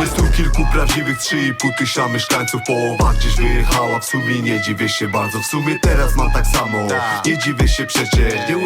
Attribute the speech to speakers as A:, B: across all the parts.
A: Jest tu kilku prawdziwych, trzy i pół tysiąca mieszkańców. Połowa gdzieś wyjechała, w sumie nie dziwię się bardzo. W sumie teraz mam tak samo, tak. nie dziwię się przecież. Nie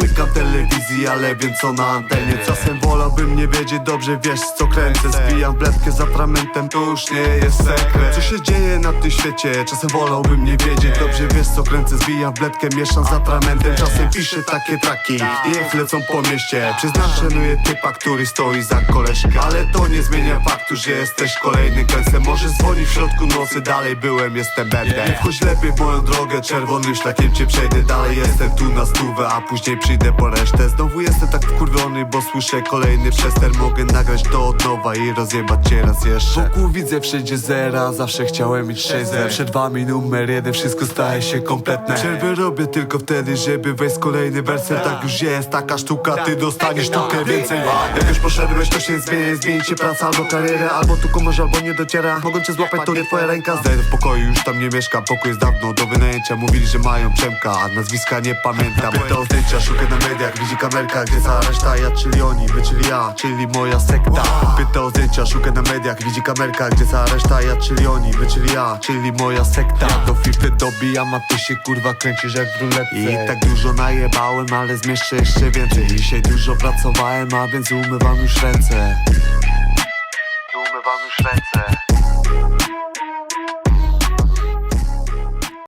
A: telewizji, ale wiem co na antenie. Czasem wolałbym nie wiedzieć Dobrze wiesz co kręcę. Zbijam bledkę z atramentem To już nie jest sekret. Co się dzieje na tym świecie? Czasem wolałbym nie wiedzieć Dobrze wiesz co kręcę. Zbijam bledkę, mieszam z atramentem Czasem piszę takie traki Niech lecą po mieście. Przyznam, szanuję typa, który stoi za koleżkę Ale to nie zmienia faktu, że jesteś kolejny kęsem Może dzwoni w środku nocy, dalej byłem, jestem będę. Nie wchodź lepiej moją drogę, czerwonym szlakiem cię przejdę. Dalej jestem tu na stówę, a później przyjdę po resztę Znowu jestem tak wkurwiony, bo słyszę kolejny przester. Mogę nagrać to od nowa i rozjebać cię raz jeszcze. Wokół widzę wszędzie zera, zawsze chciałem mieć 6 zer. Przed wami numer jeden, wszystko staje się kompletne. Przerwy robię tylko wtedy, żeby wejść kolejny werset. Tak już jest, taka sztuka, ty dostaniesz sztukę więcej. Jak już poszedłeś, to się zmieni, zmieni się praca albo karierę Albo tu komuś, albo nie dociera. Mogą cię złapać, to nie twoja ręka. Zdaję w pokoju, już tam nie mieszkam Pokój jest dawno do wynajęcia. Mówili, że mają Przemka, a nazwiska nie pamiętam. Pyta o zdjęcia, szukaj na mediach Widzi kamerka, gdzie za reszta Ja, czyli oni, wy, czyli ja, czyli moja sekta. Pyta o zdjęcia, szukaj na mediach Widzi kamerka, gdzie za reszta Ja, czyli oni, wy, czyli ja, czyli moja sekta. Do fify dobijam, a ty się kurwa kręcisz jak w ruletce. I tak dużo najebałem, ale zmieszczę jeszcze więcej. Dzisiaj dużo pracowałem, a więc umywam już ręce. Umywam już ręce